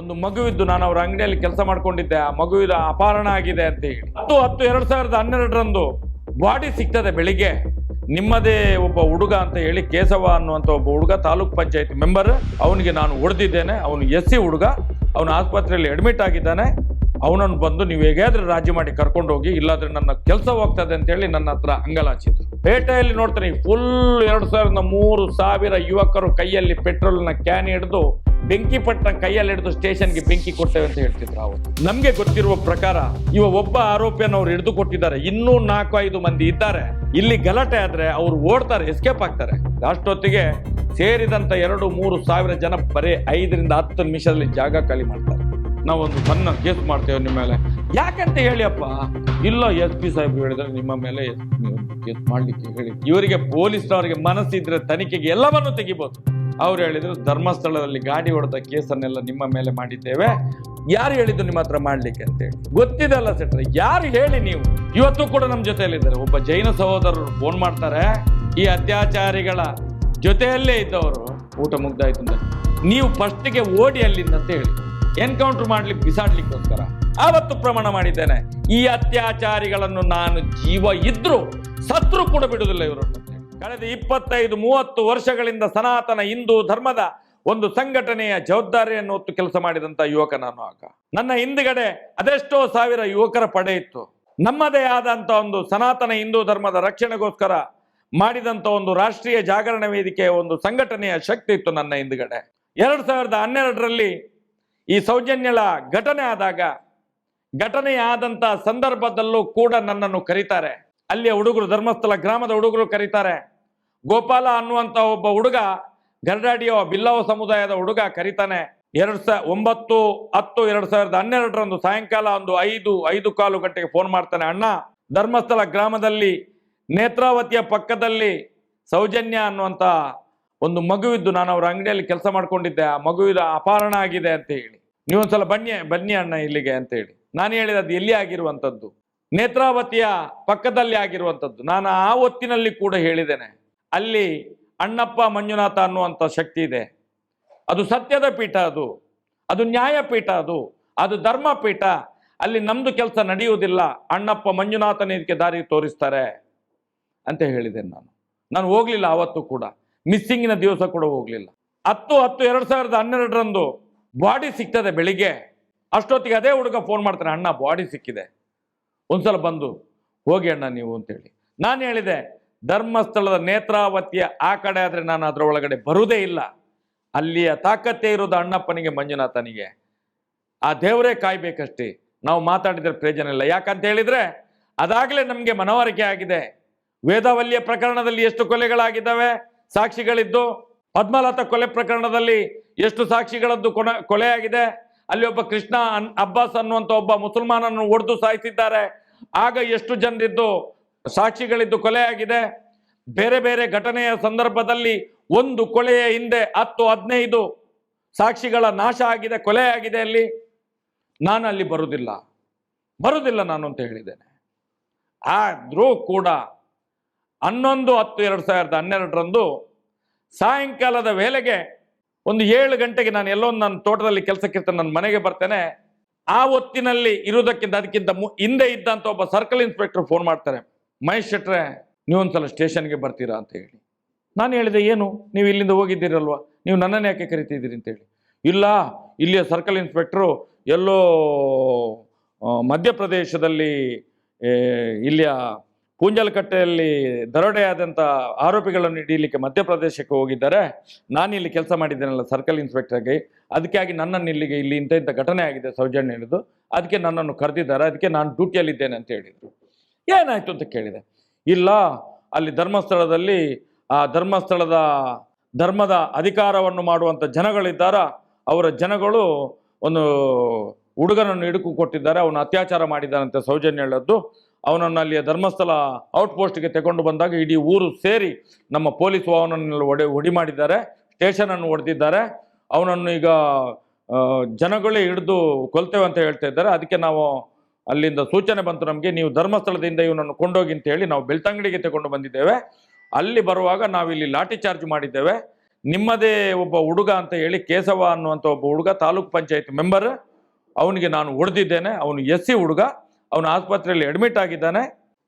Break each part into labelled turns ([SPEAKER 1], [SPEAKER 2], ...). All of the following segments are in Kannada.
[SPEAKER 1] ಒಂದು ಮಗುವಿದ್ದು ನಾನು ಅವರ ಅಂಗಡಿಯಲ್ಲಿ ಕೆಲಸ ಮಾಡ್ಕೊಂಡಿದ್ದೆ. ಆ ಮಗುವಿದ ಅಪಹರಣ ಆಗಿದೆ ಅಂತ ಹೇಳಿ. ಹತ್ತು ಹತ್ತು ಎರಡು ಸಾವಿರದ ಹನ್ನೆರಡರಂದು ಬಾಡಿ ಸಿಗ್ತದೆ ಬೆಳಿಗ್ಗೆ. ನಿಮ್ಮದೇ ಒಬ್ಬ ಹುಡುಗ ಅಂತ ಹೇಳಿ ಕೇಶವ ಅನ್ನುವಂಥ ಒಬ್ಬ ಹುಡುಗ, ತಾಲೂಕ್ ಪಂಚಾಯತ್ ಮೆಂಬರ್, ಅವನಿಗೆ ನಾನು ಹೊಡೆದಿದ್ದೇನೆ. ಅವನು ಎಸ್ ಸಿ ಹುಡುಗ. ಅವನು ಆಸ್ಪತ್ರೆಯಲ್ಲಿ ಅಡ್ಮಿಟ್ ಆಗಿದ್ದಾನೆ. ಅವನನ್ನು ಬಂದು ನೀವು ಹೇಗಾದ್ರೂ ರಾಜಿ ಮಾಡಿ ಕರ್ಕೊಂಡು ಹೋಗಿ ಇಲ್ಲಾದ್ರೆ ನನ್ನ ಕೆಲಸ ಹೋಗ್ತದೆ ಅಂತ ಹೇಳಿ ನನ್ನ ಹತ್ರ ಅಂಗಲಾಚಿದ್ರು ಪೇಟೆಯಲ್ಲಿ ನೋಡ್ತೀನಿ ಫುಲ್ ಎರಡು ಸಾವಿರದ ಮೂರು ಸಾವಿರ ಯುವಕರು ಕೈಯಲ್ಲಿ ಪೆಟ್ರೋಲ್ನ ಕ್ಯಾನ್ ಹಿಡಿದು ಬೆಂಕಿ ಪಟ್ಟಣ ಕೈಯಲ್ಲಿ ಹಿಡಿದು ಸ್ಟೇಷನ್ಗೆ ಬೆಂಕಿ ಕೊಟ್ಟೇವೆ ಅಂತ ಹೇಳ್ತಿದ್ರು ಅವತ್ತು ನಮಗೆ ಗೊತ್ತಿರುವ ಪ್ರಕಾರ ಇವ ಒಬ್ಬ ಆರೋಪಿಯನ್ನು ಅವ್ರು ಹಿಡಿದು ಕೊಟ್ಟಿದ್ದಾರೆ. ಇನ್ನೂ ನಾಲ್ಕು, ಐದು ಮಂದಿ ಇದ್ದಾರೆ. ಇಲ್ಲಿ ಗಲಾಟೆ ಆದ್ರೆ ಅವ್ರು ಓಡ್ತಾರೆ ಎಸ್ಕೇಪ್ ಆಗ್ತಾರೆ. ಅಷ್ಟೊತ್ತಿಗೆ ಸೇರಿದಂತ ಎರಡು, ಮೂರು ಸಾವಿರ ಜನ ಬರೀ ಐದರಿಂದ ಹತ್ತು ನಿಮಿಷದಲ್ಲಿ ಜಾಗ ಖಾಲಿ ಮಾಡ್ತಾರೆ. ನಾವೊಂದು ಸಣ್ಣ ಕೇಸ್ ಮಾಡ್ತೇವೆ ನಿಮ್ಮ ಮೇಲೆ. ಯಾಕಂತ ಹೇಳಿ ಅಪ್ಪ ಇಲ್ಲ, ಎಸ್ ಪಿ ಸಾಹೇಬ್ ಹೇಳಿದ್ರೆ ನಿಮ್ಮ ಮೇಲೆ ಕೇಸ್ ಮಾಡ್ಲಿಕ್ಕೆ ಹೇಳಿ. ಇವರಿಗೆ ಪೊಲೀಸ್ನವರಿಗೆ ಮನಸ್ಸಿದ್ರೆ ತನಿಖೆಗೆ ಎಲ್ಲವನ್ನು ತೆಗಿಬೋದು. ಅವ್ರು ಹೇಳಿದ್ರು, ಧರ್ಮಸ್ಥಳದಲ್ಲಿ ಗಾಡಿ ಹೊಡೆದ ಕೇಸನ್ನೆಲ್ಲ ನಿಮ್ಮ ಮೇಲೆ ಮಾಡಿದ್ದೇವೆ. ಯಾರು ಹೇಳಿದ್ದು ನಿಮ್ಮ ಹತ್ರ ಮಾಡ್ಲಿಕ್ಕೆ ಅಂತ ಹೇಳಿ ಗೊತ್ತಿದಲ್ಲ ಸೆಟ್ರೆ, ಯಾರು ಹೇಳಿ ನೀವು? ಇವತ್ತು ಕೂಡ ನಮ್ಮ ಜೊತೆಯಲ್ಲಿದ್ದಾರೆ. ಒಬ್ಬ ಜೈನ ಸಹೋದರರು ಫೋನ್ ಮಾಡ್ತಾರೆ. ಈ ಅತ್ಯಾಚಾರಿಗಳ ಜೊತೆಯಲ್ಲೇ ಇದ್ದವರು, ಊಟ ಮುಗ್ದಾಯ್ತು ಅಂತ. ನೀವು ಫಸ್ಟಿಗೆ ಓಡಿ ಅಲ್ಲಿಂದ ಅಂತ ಹೇಳಿ. ಎನ್ಕೌಂಟರ್ ಮಾಡ್ಲಿಕ್ಕೆ ಬಿಸಾಡ್ಲಿಕ್ಕೋಸ್ಕರ. ಆವತ್ತು ಪ್ರಮಾಣ ಮಾಡಿದ್ದೇನೆ. ಈ ಅತ್ಯಾಚಾರಿಗಳನ್ನು ನಾನು ಜೀವ ಇದ್ರು, ಸತ್ರು ಕೂಡ ಬಿಡುವುದಿಲ್ಲ ಇವರನ್ನು. ಕಳೆದ ಇಪ್ಪತ್ತೈದು, ಮೂವತ್ತು ವರ್ಷಗಳಿಂದ ಸನಾತನ ಹಿಂದೂ ಧರ್ಮದ ಒಂದು ಸಂಘಟನೆಯ ಜವಾಬ್ದಾರಿಯನ್ನು ಹೊತ್ತು ಕೆಲಸ ಮಾಡಿದಂತ ಯುವಕ ನಾನು ಆಗ. ನನ್ನ ಹಿಂದುಗಡೆ ಅದೆಷ್ಟೋ ಸಾವಿರ ಯುವಕರ ಪಡೆ ಇತ್ತು. ನಮ್ಮದೇ ಆದಂತ ಒಂದು ಸನಾತನ ಹಿಂದೂ ಧರ್ಮದ ರಕ್ಷಣೆಗೋಸ್ಕರ ಮಾಡಿದಂತ ಒಂದು ರಾಷ್ಟ್ರೀಯ ಜಾಗರಣ ವೇದಿಕೆಯ ಒಂದು ಸಂಘಟನೆಯ ಶಕ್ತಿ ಇತ್ತು ನನ್ನ ಹಿಂದುಗಡೆ. ಎರಡ್ ಸಾವಿರದ ಹನ್ನೆರಡರಲ್ಲಿ ಈ ಸೌಜನ್ಯಳ ಘಟನೆ ಆದಾಗ ಘಟನೆ ಆದಂತ ಸಂದರ್ಭದಲ್ಲೂ ಕೂಡ ನನ್ನನ್ನು ಕರೀತಾರೆ. ಅಲ್ಲಿಯ ಹುಡುಗರು ಧರ್ಮಸ್ಥಳ ಗ್ರಾಮದ ಹುಡುಗರು ಕರೀತಾರೆ. ಗೋಪಾಲ ಅನ್ನುವಂತ ಒಬ್ಬ ಹುಡುಗ ಗರಡಾಡಿಯೋ ಬಿಲ್ಲವ ಸಮುದಾಯದ ಹುಡುಗ ಕರಿತಾನೆ. ಎರಡ್ ಸ ಒಂಬತ್ತು ಹತ್ತು ಎರಡ್ ಸಾವಿರದ ಹನ್ನೆರಡರಂದು ಸಾಯಂಕಾಲ ಒಂದು ಐದು ಐದು ಕಾಲು ಗಂಟೆಗೆ ಫೋನ್ ಮಾಡ್ತಾನೆ, ಅಣ್ಣ, ಧರ್ಮಸ್ಥಳ ಗ್ರಾಮದಲ್ಲಿ ನೇತ್ರಾವತಿಯ ಪಕ್ಕದಲ್ಲಿ ಸೌಜನ್ಯ ಅನ್ನುವಂತ ಒಂದು ಮಗುವಿದ್ದು ನಾನು ಅವರ ಅಂಗಡಿಯಲ್ಲಿ ಕೆಲಸ ಮಾಡ್ಕೊಂಡಿದ್ದೆ. ಆ ಮಗುವಿದ ಅಪಹರಣ ಆಗಿದೆ ಅಂತ ಹೇಳಿ. ನೀವೊಂದ್ಸಲ ಬನ್ನಿ ಬನ್ನಿ ಅಣ್ಣ ಇಲ್ಲಿಗೆ ಅಂತ ಹೇಳಿ. ನಾನು ಹೇಳಿದ ಅದು ಎಲ್ಲಿ ಆಗಿರುವಂಥದ್ದು ನೇತ್ರಾವತಿಯ ಪಕ್ಕದಲ್ಲಿ ಆಗಿರುವಂಥದ್ದು ನಾನು ಆ ಹೊತ್ತಿನಲ್ಲಿ ಕೂಡ ಹೇಳಿದ್ದೇನೆ. ಅಲ್ಲಿ ಅಣ್ಣಪ್ಪ ಮಂಜುನಾಥ ಅನ್ನುವಂಥ ಶಕ್ತಿ ಇದೆ. ಅದು ಸತ್ಯದ ಪೀಠ ಅದು. ಅದು ನ್ಯಾಯಪೀಠ ಅದು. ಅದು ಧರ್ಮ ಪೀಠ ಅಲ್ಲಿ ನಮ್ಮದು ಕೆಲಸ ನಡೆಯುವುದಿಲ್ಲ. ಅಣ್ಣಪ್ಪ ಮಂಜುನಾಥನ ಇದಕ್ಕೆ ದಾರಿ ತೋರಿಸ್ತಾರೆ ಅಂತ ಹೇಳಿದೆ ನಾನು. ನಾನು ಹೋಗ್ಲಿಲ್ಲ ಅವತ್ತು ಕೂಡ. ಮಿಸ್ಸಿಂಗಿನ ದಿವಸ ಕೂಡ ಹೋಗ್ಲಿಲ್ಲ. ಹತ್ತು ಹತ್ತು ಎರಡು ಸಾವಿರದ ಹನ್ನೆರಡರಂದು ಬಾಡಿ ಸಿಗ್ತದೆ ಬೆಳಿಗ್ಗೆ. ಅಷ್ಟೊತ್ತಿಗೆ ಅದೇ ಹುಡುಗ ಫೋನ್ ಮಾಡ್ತಾನೆ, ಅಣ್ಣ, ಬಾಡಿ ಸಿಕ್ಕಿದೆ. ಒಂದ್ಸಲ ಬಂದು ಹೋಗಿ ಅಣ್ಣ ನೀವು ಅಂತೇಳಿ. ನಾನು ಹೇಳಿದೆ ಧರ್ಮಸ್ಥಳದ ನೇತ್ರಾವತಿಯ ಆ ಕಡೆ ಆದ್ರೆ ನಾನು ಅದರ ಒಳಗಡೆ ಬರುವುದೇ ಇಲ್ಲ. ಅಲ್ಲಿಯ ತಾಕತ್ತೇ ಇರೋದು ಅಣ್ಣಪ್ಪನಿಗೆ, ಮಂಜುನಾಥನಿಗೆ. ಆ ದೇವರೇ ಕಾಯ್ಬೇಕಷ್ಟೇ. ನಾವು ಮಾತಾಡಿದ್ರೆ ಪ್ರಯೋಜನ ಇಲ್ಲ. ಯಾಕಂತ ಹೇಳಿದ್ರೆ, ಅದಾಗಲೇ ನಮಗೆ ಮನವರಿಕೆ ಆಗಿದೆ. ವೇದಾವಲ್ಯ ಪ್ರಕರಣದಲ್ಲಿ ಎಷ್ಟು ಕೊಲೆಗಳಾಗಿದ್ದಾವೆ? ಸಾಕ್ಷಿಗಳಿದ್ದು, ಪದ್ಮಲತ ಕೊಲೆ ಪ್ರಕರಣದಲ್ಲಿ ಎಷ್ಟು ಸಾಕ್ಷಿಗಳದ್ದು ಕೊನ, ಕೊಲೆಯಾಗಿದೆ? ಅಲ್ಲಿ ಒಬ್ಬ ಕೃಷ್ಣ ಅನ್, ಅಬ್ಬಾಸ್ ಅನ್ನುವಂಥ ಒಬ್ಬ ಮುಸಲ್ಮಾನನ್ನು ಹೊಡೆದು ಸಾಯಿಸಿದ್ದಾರೆ. ಆಗ ಎಷ್ಟು ಜನರಿದ್ದು ಸಾಕ್ಷಿಗಳಿದ್ದು ಕೊಲೆಯಾಗಿದೆ. ಬೇರೆ ಬೇರೆ ಘಟನೆಯ ಸಂದರ್ಭದಲ್ಲಿ ಒಂದು ಕೊಲೆಯ ಹಿಂದೆ ಹತ್ತು ಹದಿನೈದು ಸಾಕ್ಷಿಗಳ ನಾಶ ಆಗಿದೆ ಕೊಲೆಯಾಗಿದೆ ಅಲ್ಲಿ. ನಾನು ಅಲ್ಲಿ ಬರುವುದಿಲ್ಲ ಬರುವುದಿಲ್ಲ ನಾನು ಅಂತ ಹೇಳಿದ್ದೇನೆ. ಆದರೂ ಕೂಡ ಹನ್ನೊಂದು ಹತ್ತು ಎರಡು ಸಾವಿರದ ಹನ್ನೆರಡರಂದು ಸಾಯಂಕಾಲದ ವೇಳೆಗೆ ಒಂದು ಏಳು ಗಂಟೆಗೆ ನಾನು ಎಲ್ಲೋ ನನ್ನ ತೋಟದಲ್ಲಿ ಕೆಲಸಕ್ಕಿರ್ತೇನೆ ನನ್ನ ಮನೆಗೆ ಬರ್ತೇನೆ. ಆ ಹೊತ್ತಿನಲ್ಲಿ ಇರುವುದಕ್ಕಿಂತ ಅದಕ್ಕಿಂತ ಹಿಂದೆ ಇದ್ದಂತ ಒಬ್ಬ ಸರ್ಕಲ್ ಇನ್ಸ್ಪೆಕ್ಟರ್ ಫೋನ್ ಮಾಡ್ತಾರೆ. ಮಹೇಶ್ ಶೆಟ್ರೆ, ನೀವೊಂದ್ಸಲ ಸ್ಟೇಷನ್ಗೆ ಬರ್ತೀರಾ ಅಂತ ಹೇಳಿ. ನಾನು ಹೇಳಿದೆ, ಏನು? ನೀವು ಇಲ್ಲಿಂದ ಹೋಗಿದ್ದೀರಲ್ವ? ನೀವು ನನ್ನನ್ನು ಯಾಕೆ ಕರಿತಿದ್ದೀರಿ ಅಂತೇಳಿ ಇಲ್ಲ, ಇಲ್ಲಿಯ ಸರ್ಕಲ್ ಇನ್ಸ್ಪೆಕ್ಟ್ರು ಎಲ್ಲೋ ಮಧ್ಯಪ್ರದೇಶದಲ್ಲಿ ಇಲ್ಲಿಯ ಪೂಂಜಲಕಟ್ಟೆಯಲ್ಲಿ ದರೋಡೆಯಾದಂಥ ಆರೋಪಿಗಳನ್ನು ಹಿಡೀಲಿಕ್ಕೆ ಮಧ್ಯಪ್ರದೇಶಕ್ಕೆ ಹೋಗಿದ್ದಾರೆ. ನಾನು ಇಲ್ಲಿ ಕೆಲಸ ಮಾಡಿದ್ದೇನಲ್ಲ ಸರ್ಕಲ್ ಇನ್ಸ್ಪೆಕ್ಟರ್ಗೆ. ಅದಕ್ಕಾಗಿ ನನ್ನನ್ನು ಇಲ್ಲಿಗೆ ಇಲ್ಲಿ ಇಂಥ ಇಂಥ ಘಟನೆ ಆಗಿದೆ ಸೌಜನ್ಯ ಹೇಳಿದ್ದು. ಅದಕ್ಕೆ ನನ್ನನ್ನು ಕರೆದಿದ್ದಾರೆ. ಅದಕ್ಕೆ ನಾನು ಡ್ಯೂಟಿಯಲ್ಲಿದ್ದೇನೆ ಅಂತ ಹೇಳಿದರು. ಏನಾಯ್ತು ಅಂತ ಕೇಳಿದೆ. ಇಲ್ಲ, ಅಲ್ಲಿ ಧರ್ಮಸ್ಥಳದಲ್ಲಿ, ಆ ಧರ್ಮಸ್ಥಳದ ಧರ್ಮದ ಅಧಿಕಾರವನ್ನು ಮಾಡುವಂಥ ಜನಗಳಿದ್ದಾರ. ಅವರ ಜನಗಳು ಒಂದು ಹುಡುಗನನ್ನು ಹಿಡುಕು ಕೊಟ್ಟಿದ್ದಾರೆ. ಅವನು ಅತ್ಯಾಚಾರ ಮಾಡಿದ್ದಾನಂತೆ ಸೌಜನ್ಯ ಹೇಳದ್ದು. ಅವನನ್ನು ಅಲ್ಲಿಯ ಧರ್ಮಸ್ಥಳ ಔಟ್ ಪೋಸ್ಟ್ಗೆ ತಗೊಂಡು ಬಂದಾಗ ಇಡೀ ಊರು ಸೇರಿ ನಮ್ಮ ಪೊಲೀಸ್ ಅವನನ್ನೆಲ್ಲ ಒಡೆ ಹೊಡಿ ಮಾಡಿದ್ದಾರೆ. ಸ್ಟೇಷನನ್ನು ಹೊಡೆದಿದ್ದಾರೆ. ಅವನನ್ನು ಈಗ ಜನಗಳೇ ಹಿಡಿದು ಕೊಲ್ತೇವೆ ಅಂತ ಹೇಳ್ತಾ ಇದ್ದಾರೆ. ಅದಕ್ಕೆ ನಾವು ಅಲ್ಲಿಂದ ಸೂಚನೆ ಬಂತು ನಮಗೆ, ನೀವು ಧರ್ಮಸ್ಥಳದಿಂದ ಇವನನ್ನು ಕೊಂಡೋಗಿ ಅಂತ ಹೇಳಿ ನಾವು ಬೆಳ್ತಂಗಡಿಗೆ ತಗೊಂಡು ಬಂದಿದ್ದೇವೆ. ಅಲ್ಲಿ ಬರುವಾಗ ನಾವಿಲ್ಲಿ ಲಾಠಿ ಚಾರ್ಜ್ ಮಾಡಿದ್ದೇವೆ. ನಿಮ್ಮದೇ ಒಬ್ಬ ಹುಡುಗ ಅಂತ ಹೇಳಿ ಕೇಶವ ಅನ್ನುವಂಥ ಒಬ್ಬ ಹುಡುಗ, ತಾಲೂಕ್ ಪಂಚಾಯತ್ ಮೆಂಬರ್, ಅವನಿಗೆ ನಾನು ಹೊಡೆದಿದ್ದೇನೆ. ಅವನು ಎಸ್ ಸಿ ಹುಡುಗ, ಅವನು ಆಸ್ಪತ್ರೆಯಲ್ಲಿ ಅಡ್ಮಿಟ್ ಆಗಿದ್ದಾನೆ.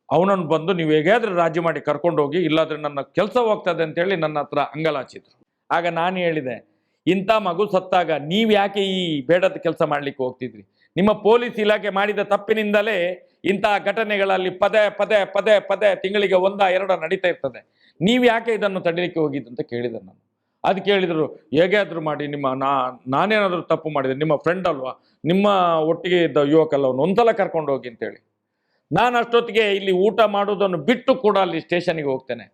[SPEAKER 1] ಅವನನ್ನು ಬಂದು ನೀವು ಹೇಗಾದ್ರೂ ರಾಜಿ ಮಾಡಿ ಕರ್ಕೊಂಡು ಹೋಗಿ, ಇಲ್ಲಾಂದ್ರೆ ನನ್ನ ಕೆಲಸ ಹೋಗ್ತದೆ ಅಂತೇಳಿ ನನ್ನ ಹತ್ರ ಅಂಗಲಾಚಿದ್ರು ಆಗ ನಾನು ಹೇಳಿದೆ, ಇಂಥ ಮಗು ಸತ್ತಾಗ ನೀವು ಯಾಕೆ ಈ ಬೇಡದ ಕೆಲಸ ಮಾಡ್ಲಿಕ್ಕೆ ಹೋಗ್ತಿದ್ರಿ? ನಿಮ್ಮ ಪೊಲೀಸ್ ಇಲಾಖೆ ಮಾಡಿದ ತಪ್ಪಿನಿಂದಲೇ ಇಂತಹ ಘಟನೆಗಳಲ್ಲಿ ಪದೇ ಪದೇ ಪದೇ ಪದೇ ತಿಂಗಳಿಗೆ ಒಂದ, ಎರಡ ನಡೀತಾ ಇರ್ತದೆ. ನೀವು ಯಾಕೆ ಇದನ್ನು ತಡೀಲಿಕ್ಕೆ ಹೋಗಿದ್ದು ಅಂತ ಕೇಳಿದೆ ನಾನು. ಅದು ಕೇಳಿದರು, ಹೇಗಾದ್ರೂ ಮಾಡಿ, ನಿಮ್ಮ ನಾ, ನಾನೇನಾದರೂ ತಪ್ಪು ಮಾಡಿದೆ ನಿಮ್ಮ ಫ್ರೆಂಡ್ ಅಲ್ವಾ, ನಿಮ್ಮ ಒಟ್ಟಿಗೆ ಇದ್ದ ಯುವಕಲ್ಲ ಅವನು ಕರ್ಕೊಂಡು ಹೋಗಿ ಅಂತೇಳಿ. ನಾನು ಅಷ್ಟೊತ್ತಿಗೆ ಇಲ್ಲಿ ಊಟ ಮಾಡೋದನ್ನು ಬಿಟ್ಟು ಕೂಡ ಅಲ್ಲಿ ಸ್ಟೇಷನಿಗೆ ಹೋಗ್ತೇನೆ.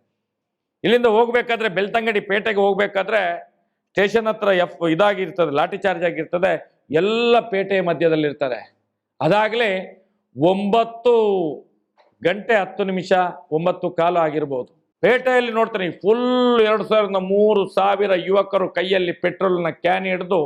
[SPEAKER 1] ಇಲ್ಲಿಂದ ಹೋಗ್ಬೇಕಾದ್ರೆ ಬೆಳ್ತಂಗಡಿ ಪೇಟೆಗೆ ಹೋಗ್ಬೇಕಾದ್ರೆ ಸ್ಟೇಷನ್ ಹತ್ರ ಎಫ್ ಇದಾಗಿರ್ತದೆ, ಲಾಠಿ ಚಾರ್ಜ್ ಆಗಿರ್ತದೆ ಎಲ್ಲ ಪೇಟೆ ಮಧ್ಯದಲ್ಲಿರ್ತಾರೆ ಅದಾಗಲೇ ಒಂಬತ್ತು ಗಂಟೆ ಹತ್ತು ನಿಮಿಷ, ಒಂಬತ್ತು ಕಾಲು ಆಗಿರ್ಬೋದು. ಪೇಟೆಯಲ್ಲಿ ನೋಡ್ತಾನೆ ಫುಲ್ ಎರಡು ಸಾವಿರದ ಮೂರು ಸಾವಿರ ಯುವಕರು ಕೈಯಲ್ಲಿ ಪೆಟ್ರೋಲ್ನ ಕ್ಯಾನ್ ಹಿಡಿದು,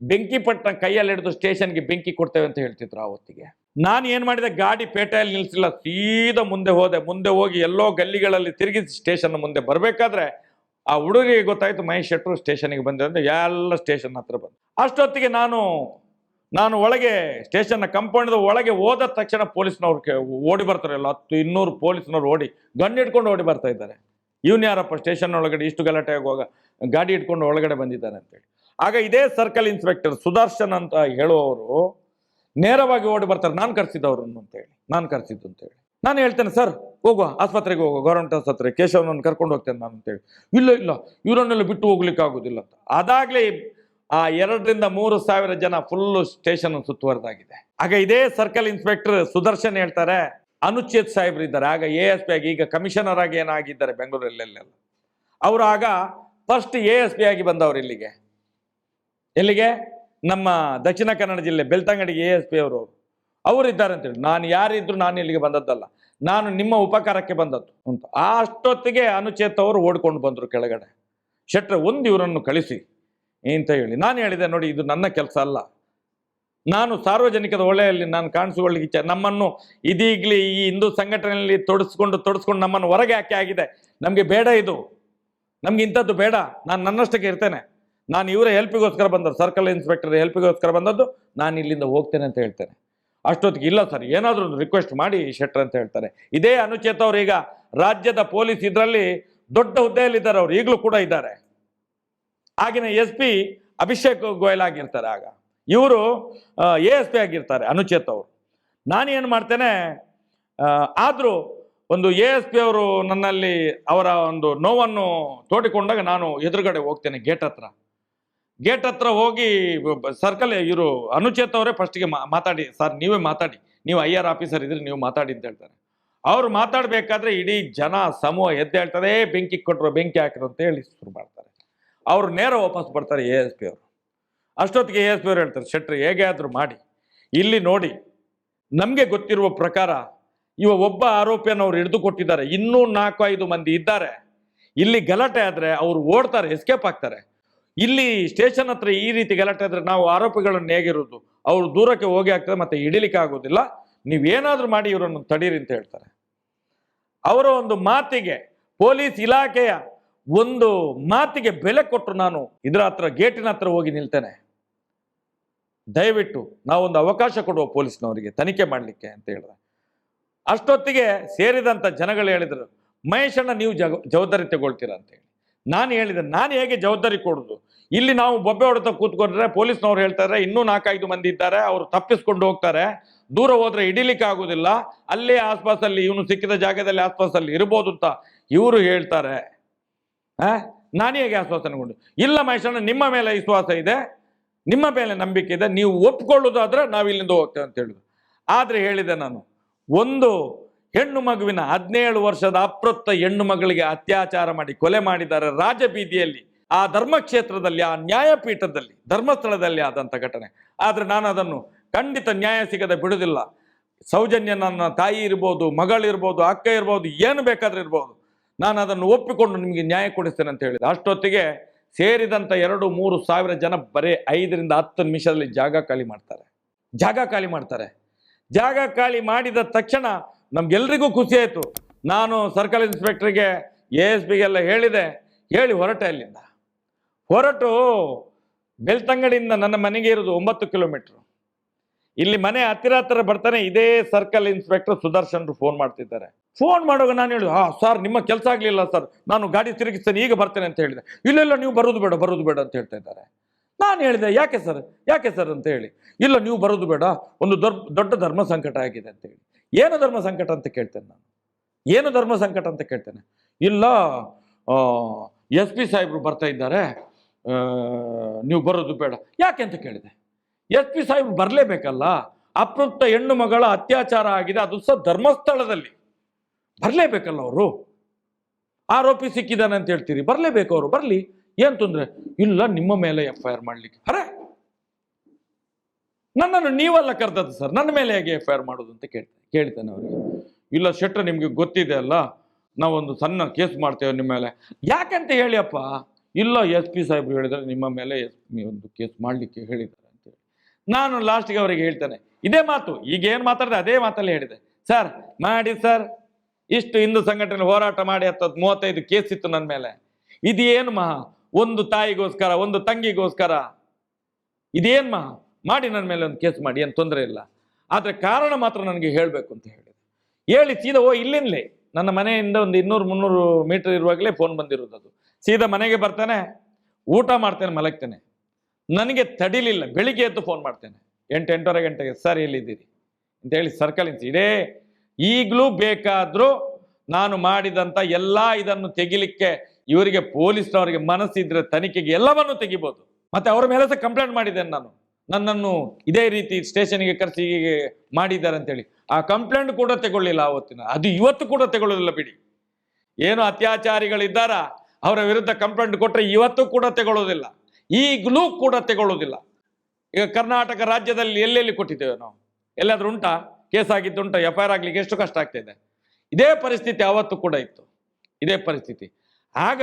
[SPEAKER 1] ಬೆಂಕಿ ಪಟ್ಟಣ ಕೈಯಲ್ಲಿ ಹಿಡಿದು ಸ್ಟೇಷನ್ಗೆ ಬೆಂಕಿ ಕೊಡ್ತೇವೆ ಅಂತ ಹೇಳ್ತಿದ್ರು ಆ ಹೊತ್ತಿಗೆ. ನಾನು ಏನು ಮಾಡಿದೆ, ಗಾಡಿ ಪೇಟೆಯಲ್ಲಿ ನಿಲ್ಲಿಸಿಲ್ಲ ಸೀದಾ ಮುಂದೆ ಹೋದೆ. ಮುಂದೆ ಹೋಗಿ ಎಲ್ಲೋ ಗಲ್ಲಿಗಳಲ್ಲಿ ತಿರುಗಿಸಿ ಸ್ಟೇಷನ್ ಮುಂದೆ. ಬರಬೇಕಾದ್ರೆ ಆ ಹುಡುಗರಿಗೆ ಗೊತ್ತಾಯ್ತು ಮಹೇಶ್ ಶೆಟ್ಟರು ಸ್ಟೇಷನ್ಗೆ ಬಂದೆ ಅಂದರೆ ಎಲ್ಲ ಸ್ಟೇಷನ್ ಹತ್ರ ಬಂದು. ಅಷ್ಟೊತ್ತಿಗೆ ನಾನು ನಾನು ಒಳಗೆ ಸ್ಟೇಷನ್ನ ಕಂಪೌಂಡ್ ಒಳಗೆ ಹೋದ ತಕ್ಷಣ ಪೊಲೀಸ್ನವ್ರು ಓಡಿ ಬರ್ತಾರಲ್ಲ ಹತ್ತು, ಇನ್ನೂರು ಪೊಲೀಸ್ನವ್ರು ಓಡಿ. ಗನ್ ಇಟ್ಕೊಂಡು ಓಡಿ ಬರ್ತಾ ಇದ್ದಾರೆ. ಇವನು ಯಾರಪ್ಪ? ಸ್ಟೇಷನ್ ಒಳಗಡೆ ಇಷ್ಟು ಗಲಾಟೆ ಆಗುವಾಗ ಗಾಡಿ ಇಟ್ಕೊಂಡು ಒಳಗಡೆ ಬಂದಿದ್ದಾನೆ ಅಂತೇಳಿ. ಆಗ ಇದೇ ಸರ್ಕಲ್ ಇನ್ಸ್ಪೆಕ್ಟರ್ ಸುದರ್ಶನ್ ಅಂತ ಹೇಳುವವರು ನೇರವಾಗಿ ಓಡಿ ಬರ್ತಾರೆ. ನಾನು ಕರ್ಸಿದ್ದವ್ರನ್ನು ಅಂತೇಳಿ. ನಾನು ಕರೆಸಿದ್ದು ಅಂತೇಳಿ. ನಾನು ಹೇಳ್ತೇನೆ, ಸರ್, ಹೋಗುವ, ಆಸ್ಪತ್ರೆಗೆ ಹೋಗುವ ಗೌರ್ಮೆಂಟ್ ಆಸ್ಪತ್ರೆ, ಕೇಶವನನ್ನು ಕರ್ಕೊಂಡು ಹೋಗ್ತೇನೆ ನಾನು ಅಂತೇಳಿ. ಇಲ್ಲ ಇಲ್ಲ, ಇವರನ್ನೆಲ್ಲ ಬಿಟ್ಟು ಹೋಗ್ಲಿಕ್ಕೆ ಆಗೋದಿಲ್ಲ ಅಂತ. ಅದಾಗಲೇ ಆ ಎರಡರಿಂದ ಮೂರು ಸಾವಿರ ಜನ ಫುಲ್ಲು ಸ್ಟೇಷನ್ ಸುತ್ತುವರೆದಾಗಿದೆ. ಆಗ ಇದೇ ಸರ್ಕಲ್ ಇನ್ಸ್ಪೆಕ್ಟರ್ ಸುದರ್ಶನ್ ಹೇಳ್ತಾರೆ ಅನುಚೇತ್ ಸಾಹೇಬ್ರು ಇದ್ದಾರೆ. ಆಗ ಎ ಎಸ್ ಪಿ ಆಗಿ, ಈಗ ಕಮಿಷನರ್ ಆಗಿ ಏನಾಗಿದ್ದಾರೆ ಬೆಂಗಳೂರಲ್ಲೆಲ್ಲ? ಅವರು ಆಗ ಫಸ್ಟ್ ಎ ಎಸ್ ಪಿ ಆಗಿ ಬಂದವರು ಇಲ್ಲಿಗೆ. ಎಲ್ಲಿಗೆ? ನಮ್ಮ ದಕ್ಷಿಣ ಕನ್ನಡ ಜಿಲ್ಲೆ, ಬೆಳ್ತಂಗಡಿಗೆ ಎ ಎಸ್ ಪಿ ಅವರು. ಅವರು ಇದ್ದಾರೆ ಅಂತೇಳಿ ನಾನು ಯಾರಿದ್ರು ನಾನು ಇಲ್ಲಿಗೆ ಬಂದದ್ದಲ್ಲ, ನಾನು ನಿಮ್ಮ ಉಪಕಾರಕ್ಕೆ ಬಂದದ್ದು ಅಂತ. ಆ ಅಷ್ಟೊತ್ತಿಗೆ ಅನುಚೇತ್ ಅವರು ಓಡ್ಕೊಂಡು ಬಂದರು ಕೆಳಗಡೆ. ಶೆಟ್ರೆ ಒಂದು ಇವರನ್ನು ಕಳಿಸಿ ಅಂತ ಹೇಳಿ. ನಾನು ಹೇಳಿದೆ, ನೋಡಿ, ಇದು ನನ್ನ ಕೆಲಸ ಅಲ್ಲ. ನಾನು ಸಾರ್ವಜನಿಕದ ಒಳ್ಳೆಯಲ್ಲಿ ನಾನು ಕಾಣಿಸಿಕೊಳ್ಳಿಕ್ಕೆ ಇಚ್ಛೆ, ನಮ್ಮನ್ನು ಇದೀಗ್ಲಿ ಈ ಹಿಂದೂ ಸಂಘಟನೆಯಲ್ಲಿ ತೊಡಸ್ಕೊಂಡು ತೊಡಸ್ಕೊಂಡು ನಮ್ಮನ್ನು ಹೊರಗೆ ಹಾಕಿ ಆಗಿದೆ. ನಮಗೆ ಬೇಡ ಇದು. ನಮ್ಗೆ ಇಂಥದ್ದು ಬೇಡ. ನಾನು ನನ್ನಷ್ಟಕ್ಕೆ ಇರ್ತೇನೆ. ನಾನು ಇವರ ಹೆಲ್ಪಿಗೋಸ್ಕರ ಬಂದದ್ದು, ಸರ್ಕಲ್ ಇನ್ಸ್ಪೆಕ್ಟರ್ ಹೆಲ್ಪಿಗೋಸ್ಕರ ಬಂದದ್ದು, ನಾನು ಇಲ್ಲಿಂದ ಹೋಗ್ತೇನೆ ಅಂತ ಹೇಳ್ತೇನೆ. ಅಷ್ಟೊತ್ತಿಗೆ ಇಲ್ಲ ಸರ್. ಏನಾದರೂ ಒಂದು ರಿಕ್ವೆಸ್ಟ್ ಮಾಡಿ ಶೆಟ್ರ್ ಅಂತ ಹೇಳ್ತಾರೆ. ಇದೇ ಅನುಚೇತ ಅವರು ಈಗ ರಾಜ್ಯದ ಪೊಲೀಸ್ ಇದರಲ್ಲಿ ದೊಡ್ಡ ಹುದ್ದೆಯಲ್ಲಿದ್ದಾರೆ ಅವರು. ಈಗಲೂ ಕೂಡ ಇದ್ದಾರೆ. ಆಗಿನ ಎಸ್ ಪಿ ಅಭಿಷೇಕ್ ಗೋಯಲ್ ಆಗಿರ್ತಾರೆ ಆಗ. ಇವರು ಎ ಎಸ್ ಪಿ ಆಗಿರ್ತಾರೆ ಅನುಚೇತ್ ಅವರು. ನಾನೇನು ಮಾಡ್ತೇನೆ ಆದರೂ ಒಂದು ಎ ಎಸ್ ಪಿ ಅವರು ನನ್ನಲ್ಲಿ ಅವರ ಒಂದು ನೋವನ್ನು ತೋಡಿಕೊಂಡಾಗ ನಾನು ಎದುರುಗಡೆ ಹೋಗ್ತೇನೆ ಗೇಟ್ ಹತ್ರ. ಗೇಟ್ ಹತ್ರ ಹೋಗಿ ಸರ್ಕಲ್ ಇವರು ಅನುಚೇತ್ ಅವರೇ ಫಸ್ಟ್ಗೆ ಮಾತಾಡಿ ಸರ್ ನೀವೇ ಮಾತಾಡಿ. ನೀವು ಐ ಆರ್ ಆಫೀಸರ್ ಇದ್ರೆ ನೀವು ಮಾತಾಡಿ ಅಂತ ಹೇಳ್ತಾರೆ. ಅವ್ರು ಮಾತಾಡಬೇಕಾದ್ರೆ ಇಡೀ ಜನ ಸಮೂಹ ಎದ್ದು ಹೇಳ್ತಾರೆ "ಏ, ಬೆಂಕಿ ಕೊಟ್ಟರು ಬೆಂಕಿ ಹಾಕಿರು ಅಂತ ಹೇಳಿ ಶುರು ಮಾಡ್ತಾರೆ. ಅವ್ರು ನೇರ ವಾಪಸ್ ಬರ್ತಾರೆ ಎ ಎಸ್ ಪಿ ಅವರು. ಅಷ್ಟೊತ್ತಿಗೆ ಎ ಎಸ್ ಪಿ ಅವರು ಹೇಳ್ತಾರೆ ಶೆಟ್ರಿ ಹೇಗೆ ಆದರೂ ಮಾಡಿ. ಇಲ್ಲಿ ನೋಡಿ ನಮಗೆ ಗೊತ್ತಿರುವ ಪ್ರಕಾರ ಇವ ಒಬ್ಬ ಆರೋಪಿಯನ್ನು ಅವ್ರು ಹಿಡಿದು ಕೊಟ್ಟಿದ್ದಾರೆ. ಇನ್ನೂ ನಾಲ್ಕು ಐದು ಮಂದಿ ಇದ್ದಾರೆ. ಇಲ್ಲಿ ಗಲಾಟೆ ಆದರೆ ಅವರು ಓಡ್ತಾರೆ ಎಸ್ಕೇಪ್ ಆಗ್ತಾರೆ. ಇಲ್ಲಿ ಸ್ಟೇಷನ್ ಹತ್ರ ಈ ರೀತಿ ಗಲಾಟೆ ಆದರೆ ನಾವು ಆರೋಪಿಗಳನ್ನು ಹೇಗಿರೋದು ಅವರು ದೂರಕ್ಕೆ ಹೋಗಿ ಆಗ್ತದೆ ಮತ್ತೆ ಹಿಡಿಲಿಕ್ಕೆ ಆಗೋದಿಲ್ಲ. ನೀವೇನಾದರೂ ಮಾಡಿ ಇವರನ್ನು ತಡೀರಿ ಅಂತ ಹೇಳ್ತಾರೆ. ಅವರ ಒಂದು ಮಾತಿಗೆ ಪೊಲೀಸ್ ಇಲಾಖೆಯ ಒಂದು ಮಾತಿಗೆ ಬೆಲೆ ಕೊಟ್ಟರು ನಾನು ಇದರ ಹತ್ರ, ಗೇಟಿನ ಹತ್ರ ಹೋಗಿ ನಿಲ್ತೇನೆ. ದಯವಿಟ್ಟು ನಾವೊಂದು ಅವಕಾಶ ಕೊಡುವ ಪೊಲೀಸ್ನವರಿಗೆ ತನಿಖೆ ಮಾಡಲಿಕ್ಕೆ ಅಂತ ಹೇಳಿದೆ ಅಷ್ಟೊತ್ತಿಗೆ ಸೇರಿದಂಥ ಜನಗಳು ಹೇಳಿದರು, ಮಹೇಶಣ್ಣ, ನೀವು ಜವಾಬ್ದಾರಿ ತಗೊಳ್ತೀರಾ? ಅಂತ ಹೇಳಿ. ನಾನು ಹೇಳಿದೆ, ನಾನು ಹೇಗೆ ಜವಾಬ್ದಾರಿ ಕೊಡೋದು? ಇಲ್ಲಿ ನಾವು ಬೊಬ್ಬೆ ಹೊಡೆತ ಕೂತ್ಕೊಂಡ್ರೆ ಪೊಲೀಸ್ನವ್ರು ಹೇಳ್ತಾರೆ, ಇನ್ನೂ ನಾಲ್ಕೈದು ಮಂದಿ ಇದ್ದಾರೆ, ಅವರು ತಪ್ಪಿಸ್ಕೊಂಡು ಹೋಗ್ತಾರೆ. ದೂರ ಹೋದ್ರೆ ಹಿಡಿಲಿಕ್ಕೆ ಆಗೋದಿಲ್ಲ. ಅಲ್ಲೇ ಆಸ್ಪಾಸಲ್ಲಿ ಇವನು ಸಿಕ್ಕಿದ ಜಾಗದಲ್ಲಿ ಆಸ್ಪಾಸಲ್ಲಿ ಇರ್ಬೋದು ಅಂತ ಇವರು ಹೇಳ್ತಾರೆ. ಹಾ ನಾನು ಹೇಗೆ ಆಶ್ವಾಸನೆಗೊಂಡು ಇಲ್ಲ ಮಹೇಶಣ್ಣ ನಿಮ್ಮ ಮೇಲೆ ವಿಶ್ವಾಸ ಇದೆ, ನಿಮ್ಮ ಮೇಲೆ ನಂಬಿಕೆ ಇದೆ, ನೀವು ಒಪ್ಕೊಳ್ಳೋದಾದ್ರೆ ನಾವು ಇಲ್ಲಿಂದ ಹೋಗ್ತೇವೆ ಅಂತ ಹೇಳಿದ್ರು. ಆದರೆ ಹೇಳಿದೆ ನಾನು, ಒಂದು ಹೆಣ್ಣು ಮಗುವಿನ ಹದಿನೇಳು ವರ್ಷದ ಅಪ್ರತ್ತ ಹೆಣ್ಣು ಮಗಳಿಗೆ ಅತ್ಯಾಚಾರ ಮಾಡಿ ಕೊಲೆ ಮಾಡಿದ್ದಾರೆ ರಾಜಬೀದಿಯಲ್ಲಿ, ಆ ಧರ್ಮಕ್ಷೇತ್ರದಲ್ಲಿ, ಆ ನ್ಯಾಯಪೀಠದಲ್ಲಿ, ಧರ್ಮಸ್ಥಳದಲ್ಲಿ ಆದಂಥ ಘಟನೆ. ಆದರೆ ನಾನು ಅದನ್ನು ಖಂಡಿತ ನ್ಯಾಯ ಸಿಗದೆ ಬಿಡುವುದಿಲ್ಲ. ಸೌಜನ್ಯ ನನ್ನ ತಾಯಿ ಇರ್ಬೋದು ಮಗಳಿರ್ಬೋದು ಅಕ್ಕ ಇರ್ಬೋದು, ಏನು ಬೇಕಾದ್ರೂ ಇರ್ಬೋದು. ನಾನು ಅದನ್ನು ಒಪ್ಪಿಕೊಂಡು ನಿಮಗೆ ನ್ಯಾಯ ಕೊಡಿಸ್ತೇನೆ ಅಂತ ಹೇಳಿದೆ. ಅಷ್ಟೊತ್ತಿಗೆ ಸೇರಿದಂಥ ಎರಡು ಮೂರು ಸಾವಿರ ಜನ ಬರೀ ಐದರಿಂದ ಹತ್ತು ನಿಮಿಷದಲ್ಲಿ ಜಾಗ ಖಾಲಿ ಮಾಡ್ತಾರೆ. ಜಾಗ ಖಾಲಿ ಮಾಡ್ತಾರೆ. ಜಾಗ ಖಾಲಿ ಮಾಡಿದ ತಕ್ಷಣ ನಮ್ಗೆಲ್ರಿಗೂ ಖುಷಿ ಆಯಿತು. ನಾನು ಸರ್ಕಲ್ ಇನ್ಸ್ಪೆಕ್ಟ್ರಿಗೆ ಎ ಎಸ್ ಪಿಗೆಲ್ಲ ಹೇಳಿದೆ. ಹೇಳಿ ಹೊರಟೆ ಅಲ್ಲಿಂದ ಹೊರಟು ಬೆಳ್ತಂಗಡಿಯಿಂದ ನನ್ನ ಮನೆಗೆ ಇರೋದು ಒಂಬತ್ತು ಕಿಲೋಮೀಟ್ರ್. ಇಲ್ಲಿ ಮನೆ ಹತ್ತಿರ ಹತ್ತಿರ ಬರ್ತಾನೆ ಇದೇ ಸರ್ಕಲ್ ಇನ್ಸ್ಪೆಕ್ಟರ್ ಸುದರ್ಶನ್ರು ಫೋನ್ ಮಾಡ್ತಿದ್ದಾರೆ. ಫೋನ್ ಮಾಡುವಾಗ ನಾನು ಹೇಳಿದೆ, ಹಾ, ಸರ್, ನಿಮ್ಮ ಕೆಲಸ ಆಗಲಿಲ್ಲ ಸರ್. ನಾನು ಗಾಡಿ ತಿರುಗಿಸ್ತೇನೆ, ಈಗ ಬರ್ತೇನೆ ಅಂತ ಹೇಳಿದೆ. ಇಲ್ಲ ಇಲ್ಲ, ನೀವು ಬರೋದು ಬೇಡ ಬರೋದು ಬೇಡ ಅಂತ ಹೇಳ್ತಾ ಇದ್ದಾರೆ. ನಾನು ಹೇಳಿದೆ, ಯಾಕೆ ಸರ್ ಯಾಕೆ ಸರ್? ಅಂತ ಹೇಳಿ. ಇಲ್ಲ, ನೀವು ಬರೋದು ಬೇಡ. ಒಂದು ದೊಡ್ಡ ದೊಡ್ಡ ಧರ್ಮ ಸಂಕಟ ಆಗಿದೆ ಅಂತ ಹೇಳಿ. ಏನು ಧರ್ಮ ಸಂಕಟ ಅಂತ ಕೇಳ್ತೇನೆ ನಾನು? ಏನು ಧರ್ಮ ಸಂಕಟ ಅಂತ ಕೇಳ್ತೇನೆ? ಇಲ್ಲ ಎಸ್ ಪಿ ಸಾಹೇಬರು ಬರ್ತಾ ಇದ್ದಾರೆ. ನೀವು ಬರೋದು ಬೇಡ. ಯಾಕೆ ಅಂತ ಕೇಳಿದೆ? ಎಸ್ ಪಿ ಸಾಹೇಬ್ರು ಬರಲೇಬೇಕಲ್ಲ? ಅಪೃಪ್ತ ಹೆಣ್ಣು ಮಗಳ ಅತ್ಯಾಚಾರ ಆಗಿದೆ, ಅದು ಸಹ ಧರ್ಮಸ್ಥಳದಲ್ಲಿ. ಬರಲೇಬೇಕಲ್ಲ ಅವರು? ಆರೋಪಿ ಸಿಕ್ಕಿದ್ದಾನೆ ಅಂತ ಹೇಳ್ತೀರಿ, ಬರಲೇಬೇಕು ಅವರು, ಬರಲಿ. ಏನು ತೊಂದರೆ? ಇಲ್ಲ, ನಿಮ್ಮ ಮೇಲೆ ಎಫ್ ಐ ಆರ್ ಮಾಡಲಿಕ್ಕೆ. ಅರೆ! ನನ್ನನ್ನು ನೀವಲ್ಲ ಕರೆದದ್ದು ಸರ್, ನನ್ನ ಮೇಲೆ ಹೇಗೆ ಎಫ್ ಐ ಆರ್ ಮಾಡೋದು ಅಂತ ಕೇಳ್ತೇನೆ. ಕೇಳ್ತೇನೆ ಅವರಿಗೆ. ಇಲ್ಲ ಶೆಟ್ರ, ನಿಮಗೆ ಗೊತ್ತಿದೆ ಅಲ್ಲ, ನಾವೊಂದು ಸಣ್ಣ ಕೇಸ್ ಮಾಡ್ತೇವೆ ನಿಮ್ಮ ಮೇಲೆ. ಯಾಕಂತ ಹೇಳಿಯಪ್ಪ? ಇಲ್ಲ, ಎಸ್ ಪಿ ಸಾಹೇಬ್ರು ಹೇಳಿದರೆ ನಿಮ್ಮ ಮೇಲೆ ಎಸ್ ಒಂದು ಕೇಸ್ ಮಾಡಲಿಕ್ಕೆ ಹೇಳಿದ್ದಾರೆ ಅಂತೇಳಿ ನಾನು ಲಾಸ್ಟಿಗೆ ಅವರಿಗೆ ಹೇಳ್ತೇನೆ. ಇದೇ ಮಾತು, ಈಗ ಏನು ಮಾತಾಡಿದೆ ಅದೇ ಮಾತಲ್ಲಿ ಹೇಳಿದೆ. ಸರ್, ಮಾಡಿ ಸರ್, ಇಷ್ಟು ಹಿಂದೂ ಸಂಘಟನೆ ಹೋರಾಟ ಮಾಡಿ ಹತ್ತದ್ದು ಮೂವತ್ತೈದು ಕೇಸ್ ಇತ್ತು ನನ್ನ ಮೇಲೆ. ಇದೇನು ಮಹಾ? ಒಂದು ತಾಯಿಗೋಸ್ಕರ, ಒಂದು ತಂಗಿಗೋಸ್ಕರ? ಇದೇನು ಮಹಾ? ಮಾಡಿ ನನ್ನ ಮೇಲೆ ಒಂದು ಕೇಸ್ ಮಾಡಿ, ಏನು ತೊಂದರೆ ಇಲ್ಲ. ಆದರೆ ಕಾರಣ ಮಾತ್ರ ನನಗೆ ಹೇಳಬೇಕು ಅಂತ ಹೇಳಿದೆ. ಹೇಳಿ, ಸೀದಾ ಓ ಇಲ್ಲಿಂದಲೇ ನನ್ನ ಮನೆಯಿಂದ ಒಂದು ಇನ್ನೂರು ಮುನ್ನೂರು ಮೀಟರ್ ಇರುವಾಗಲೇ ಫೋನ್ ಬಂದಿರೋದು ಅದು. ಸೀದಾ ಮನೆಗೆ ಬರ್ತಾನೆ, ಊಟ ಮಾಡ್ತೇನೆ, ಮಲಗ್ತೇನೆ. ನನಗೆ ತಡಿಲಿಲ್ಲ, ಬೆಳಿಗ್ಗೆ ಎದ್ದು ಫೋನ್ ಮಾಡ್ತೇನೆ. ಎಂಟು, ಎಂಟೂವರೆ ಗಂಟೆಗೆ, ಸರ್, ಎಲ್ಲಿದ್ದೀರಿ? ಅಂತ ಹೇಳಿ ಸರ್ಕಲ್ ಇಡೇ ಈಗಲೂ ಬೇಕಾದರೂ ನಾನು ಮಾಡಿದಂಥ ಎಲ್ಲ ಇದನ್ನು ತೆಗಿಲಿಕ್ಕೆ ಇವರಿಗೆ ಪೊಲೀಸ್ನವರಿಗೆ ಮನಸ್ಸಿದ್ರೆ ತನಿಖೆಗೆ ಎಲ್ಲವನ್ನೂ ತೆಗಿಬೋದು. ಮತ್ತೆ ಅವರ ಮೇಲೆ ಸಹ ಕಂಪ್ಲೇಂಟ್ ಮಾಡಿದ್ದೇನೆ ನಾನು. ನನ್ನನ್ನು ಇದೇ ರೀತಿ ಸ್ಟೇಷನ್ಗೆ ಕರೆಸಿ ಮಾಡಿದ್ದಾರೆ ಅಂತೇಳಿ. ಆ ಕಂಪ್ಲೇಂಟ್ ಕೂಡ ತಗೊಳ್ಳಿಲ್ಲ ಆವತ್ತಿನ. ಅದು ಇವತ್ತು ಕೂಡ ತಗೊಳ್ಳೋದಿಲ್ಲ ಬಿಡಿ. ಏನು ಅತ್ಯಾಚಾರಿಗಳಿದ್ದಾರ, ಅವರ ವಿರುದ್ಧ ಕಂಪ್ಲೇಂಟ್ ಕೊಟ್ಟರೆ ಇವತ್ತು ಕೂಡ ತಗೊಳ್ಳೋದಿಲ್ಲ. ಈಗಲೂ ಕೂಡ ತಗೊಳ್ಳೋದಿಲ್ಲ. ಈಗ ಕರ್ನಾಟಕ ರಾಜ್ಯದಲ್ಲಿ ಎಲ್ಲೆಲ್ಲಿ ಕೊಟ್ಟಿದ್ದೇವೆ ನಾವು? ಎಲ್ಲಾದ್ರೂ ಉಂಟಾ? ಕೇಸ್ ಆಗಿದ್ದುಂಟಾ ಎಫ್ ಐ ಆರ್ ಆಗ್ಲಿಕ್ಕೆ ಎಷ್ಟು ಕಷ್ಟ ಆಗ್ತಿದೆ ಇದೇ? ಪರಿಸ್ಥಿತಿ ಅವತ್ತು ಕೂಡ ಇತ್ತು. ಇದೇ ಪರಿಸ್ಥಿತಿ. ಆಗ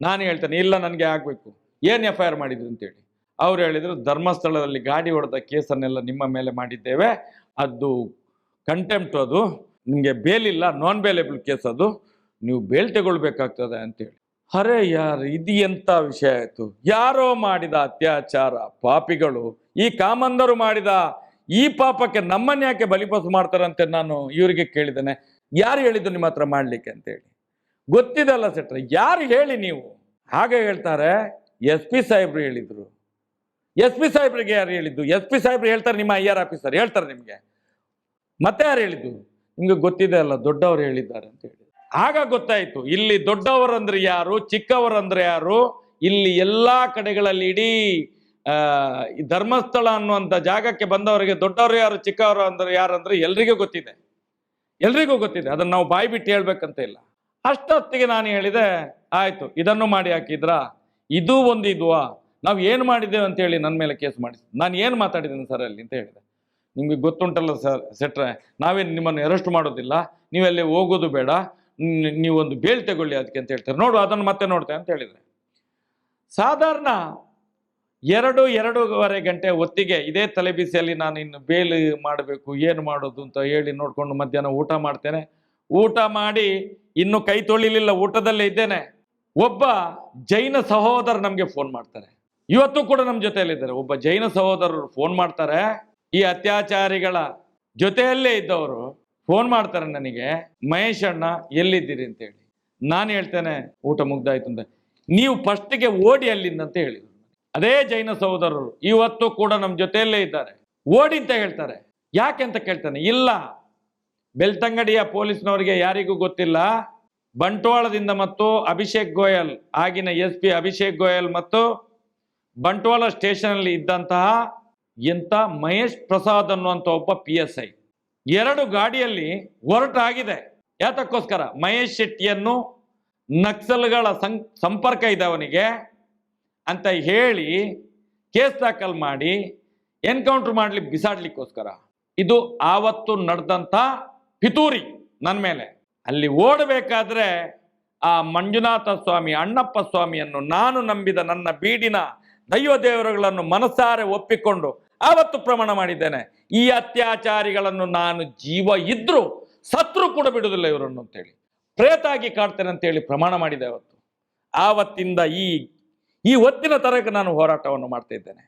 [SPEAKER 1] ನಾನು ಹೇಳ್ತೇನೆ, ಇಲ್ಲ, ನನಗೆ ಆಗಬೇಕು. ಏನು ಎಫ್ ಐ ಆರ್ ಮಾಡಿದ್ರು ಅಂತೇಳಿ? ಅವ್ರು ಹೇಳಿದರು, ಧರ್ಮಸ್ಥಳದಲ್ಲಿ ಗಾಡಿ ಹೊಡೆದ ಕೇಸನ್ನೆಲ್ಲ ನಿಮ್ಮ ಮೇಲೆ ಮಾಡಿದ್ದೇವೆ. ಅದು ಕಂಟೆಂಪ್ಟ್ ಅದು. ನಿಮಗೆ ಬೇಲಿಲ್ಲ ನಾನ್ ಬೇಲೇಬಲ್ ಕೇಸ್ ಅದು. ನೀವು ಬೇಲ್ ತಗೊಳ್ಬೇಕಾಗ್ತದೆ ಅಂತೇಳಿ. ಅರೆ ಯಾರು, ಇದು ಎಂಥ ವಿಷಯ ಆಯಿತು? ಯಾರೋ ಮಾಡಿದ ಅತ್ಯಾಚಾರ, ಪಾಪಿಗಳು, ಈ ಕಾಮಂದರು ಮಾಡಿದ, ಈ ಪಾಪಕ್ಕೆ ನಮ್ಮನ್ನು ಯಾಕೆ ಬಲಿಪಸು ಮಾಡ್ತಾರಂತೆ ನಾನು ಇವರಿಗೆ ಕೇಳಿದ್ದೇನೆ. ಯಾರು ಹೇಳಿದ್ದು ನಿಮ್ಮ ಹತ್ರ ಮಾಡಲಿಕ್ಕೆ ಅಂತೇಳಿ? ಗೊತ್ತಿದಲ್ಲ ಸೆಟ್ರೆ, ಯಾರು ಹೇಳಿ ನೀವು? ಹಾಗೆ ಹೇಳ್ತಾರೆ. ಎಸ್ ಪಿ ಸಾಹೇಬ್ರು ಹೇಳಿದ್ರು. ಎಸ್ ಪಿ ಸಾಹೇಬ್ರಿಗೆ ಯಾರು ಹೇಳಿದ್ದು? ಎಸ್ ಪಿ ಸಾಹೇಬ್ರು ಹೇಳ್ತಾರೆ, ನಿಮ್ಮ ಐ ಆರ್ ಆಫೀಸರ್ ಹೇಳ್ತಾರೆ ನಿಮಗೆ. ಮತ್ತೆ ಯಾರು ಹೇಳಿದ್ದು? ನಿಮ್ಗೆ ಗೊತ್ತಿದೆ ಅಲ್ಲ, ದೊಡ್ಡವರು ಹೇಳಿದ್ದಾರೆ ಅಂತ ಹೇಳಿ. ಆಗ ಗೊತ್ತಾಯಿತು, ಇಲ್ಲಿ ದೊಡ್ಡವರಂದ್ರೆ ಯಾರು, ಚಿಕ್ಕವರಂದ್ರೆ ಯಾರು, ಇಲ್ಲಿ ಎಲ್ಲಾ ಕಡೆಗಳಲ್ಲಿ ಇಡೀ ಧರ್ಮಸ್ಥಳ ಅನ್ನುವಂಥ ಜಾಗಕ್ಕೆ ಬಂದವರಿಗೆ ದೊಡ್ಡವರು ಯಾರು, ಚಿಕ್ಕವರು ಅಂದ್ರೆ ಯಾರು ಅಂದ್ರೆ ಎಲ್ರಿಗೂ ಗೊತ್ತಿದೆ. ಎಲ್ರಿಗೂ ಗೊತ್ತಿದೆ, ಅದನ್ನ ನಾವು ಬಾಯಿ ಬಿಟ್ಟು ಹೇಳ್ಬೇಕಂತ ಇಲ್ಲ. ಅಷ್ಟೊತ್ತಿಗೆ ನಾನು ಹೇಳಿದೆ, ಆಯ್ತು, ಇದನ್ನು ಮಾಡಿ ಹಾಕಿದ್ರಾ? ಇದು ಒಂದು ಇದುವಾ ನಾವು ಏನು ಮಾಡಿದ್ದೇವೆ ಅಂತೇಳಿ ನನ್ನ ಮೇಲೆ ಕೇಸ್ ಮಾಡಿ ನಾನು ಏನು ಮಾತಾಡಿದ್ದೀನಿ ಸರ್ ಅಲ್ಲಿ ಅಂತ ಹೇಳಿದೆ. ನಿಮಗೆ ಗೊತ್ತುಂಟಲ್ಲ ಸರ್, ಸೆಟ್ರೆ, ನಾವೇನು ನಿಮ್ಮನ್ನು ಅರೆಸ್ಟ್ ಮಾಡೋದಿಲ್ಲ ನೀವಲ್ಲಿ ಹೋಗೋದು ಬೇಡ ನೀವೊಂದು ಬೇಲ್ ತಗೊಳ್ಳಿ ಅದಕ್ಕೆ ಅಂತ ಹೇಳ್ತಾರೆ. ನೋಡು, ಅದನ್ನು ಮತ್ತೆ ನೋಡ್ತೆ ಅಂತ ಹೇಳಿದರೆ. ಸಾಧಾರಣ ಎರಡು, ಎರಡೂವರೆ ಗಂಟೆ ಹೊತ್ತಿಗೆ ಇದೇ ತಲೆಬಿಸಿಯಲ್ಲಿ ನಾನು ಇನ್ನು ಬೇಲ್ ಮಾಡಬೇಕು, ಏನು ಮಾಡೋದು ಅಂತ ಹೇಳಿ ನೋಡಿಕೊಂಡು ಮಧ್ಯಾಹ್ನ ಊಟ ಮಾಡ್ತೇನೆ. ಊಟ ಮಾಡಿ ಇನ್ನು ಕೈ ತೊಳಿಲಿಲ್ಲ, ಊಟದಲ್ಲೇ ಇದ್ದೇನೆ. ಒಬ್ಬ ಜೈನ ಸಹೋದರ ನಮಗೆ ಫೋನ್ ಮಾಡ್ತಾರೆ. ಇವತ್ತು ಕೂಡ ನಮ್ಮ ಜೊತೆಯಲ್ಲಿದ್ದಾರೆ. ಒಬ್ಬ ಜೈನ ಸಹೋದರರು ಫೋನ್ ಮಾಡ್ತಾರೆ. ಈ ಅತ್ಯಾಚಾರಿಗಳ ಜೊತೆಯಲ್ಲೇ ಇದ್ದವರು ಫೋನ್ ಮಾಡ್ತಾರೆ ನನಗೆ, ಮಹೇಶ್ ಅಣ್ಣ, ಎಲ್ಲಿದ್ದೀರಿ? ಅಂತ ಹೇಳಿ. ನಾನು ಹೇಳ್ತೇನೆ, ಊಟ ಮುಗ್ದಾಯ್ತು ಅಂತ. ನೀವು ಫಸ್ಟಿಗೆ ಓಡಿ ಅಲ್ಲಿಂದ ಅಂತ ಹೇಳಿದ್ರು. ಅದೇ ಜೈನ ಸಹೋದರರು ಇವತ್ತು ಕೂಡ ನಮ್ಮ ಜೊತೆಯಲ್ಲೇ ಇದ್ದಾರೆ. ಓಡಿ ಅಂತ ಹೇಳ್ತಾರೆ. ಯಾಕೆ ಅಂತ ಕೇಳ್ತಾನೆ. ಇಲ್ಲ, ಬೆಳ್ತಂಗಡಿಯ ಪೊಲೀಸ್ನವರಿಗೆ ಯಾರಿಗೂ ಗೊತ್ತಿಲ್ಲ. ಬಂಟ್ವಾಳದಿಂದ ಮತ್ತು ಅಭಿಷೇಕ್ ಗೋಯಲ್, ಆಗಿನ ಎಸ್ ಪಿ ಅಭಿಷೇಕ್ ಗೋಯಲ್ ಮತ್ತು ಬಂಟ್ವಾಳ ಸ್ಟೇಷನಲ್ಲಿ ಇದ್ದಂತಹ ಎಂಥ ಮಹೇಶ್ ಪ್ರಸಾದ್ ಅನ್ನುವಂಥ ಒಬ್ಬ ಪಿ ಎಸ್ ಐ ಎರಡು ಗಾಡಿಯಲ್ಲಿ ಹೊರಟಾಗಿದೆ. ಯಾತಕ್ಕೋಸ್ಕರ? ಮಹೇಶ್ ಶೆಟ್ಟಿಯನ್ನು ನಕ್ಸಲ್ಗಳ ಸಂ, ಸಂಪರ್ಕ ಇದೆ ಅವನಿಗೆ ಅಂತ ಹೇಳಿ ಕೇಸ್ ದಾಖಲ್ ಮಾಡಿ ಎನ್ಕೌಂಟರ್ ಮಾಡಲಿ, ಬಿಸಾಡ್ಲಿಕ್ಕೋಸ್ಕರ. ಇದು ಆವತ್ತು ನಡೆದಂಥ ಪಿತೂರಿ ನನ್ನ ಮೇಲೆ. ಅಲ್ಲಿ ಓಡಬೇಕಾದ್ರೆ ಆ ಮಂಜುನಾಥ ಸ್ವಾಮಿ, ಅಣ್ಣಪ್ಪ ಸ್ವಾಮಿಯನ್ನು ನಾನು ನಂಬಿದ ನನ್ನ ಬೀಡಿನ ದೈವ ದೇವರುಗಳನ್ನು ಮನಸಾರೆ ಒಪ್ಪಿಕೊಂಡು ಆವತ್ತು ಪ್ರಮಾಣ ಮಾಡಿದ್ದೇನೆ. ಈ ಅತ್ಯಾಚಾರಿಗಳನ್ನು ನಾನು ಜೀವ ಇದ್ದರೂ ಸತ್ರು ಕೂಡ ಬಿಡುವುದಿಲ್ಲ ಇವರನ್ನು ಅಂತೇಳಿ. ಪ್ರೇತಾಗಿ ಕಾಡ್ತೇನೆ ಅಂತೇಳಿ ಪ್ರಮಾಣ ಮಾಡಿದೆ ಅವತ್ತು ಆವತ್ತಿಂದ ಈ ಈ ಹೊತ್ತಿನ ತರಕ್ಕೆ ನಾನು ಹೋರಾಟವನ್ನು ಮಾಡ್ತಾ ಇದ್ದೇನೆ.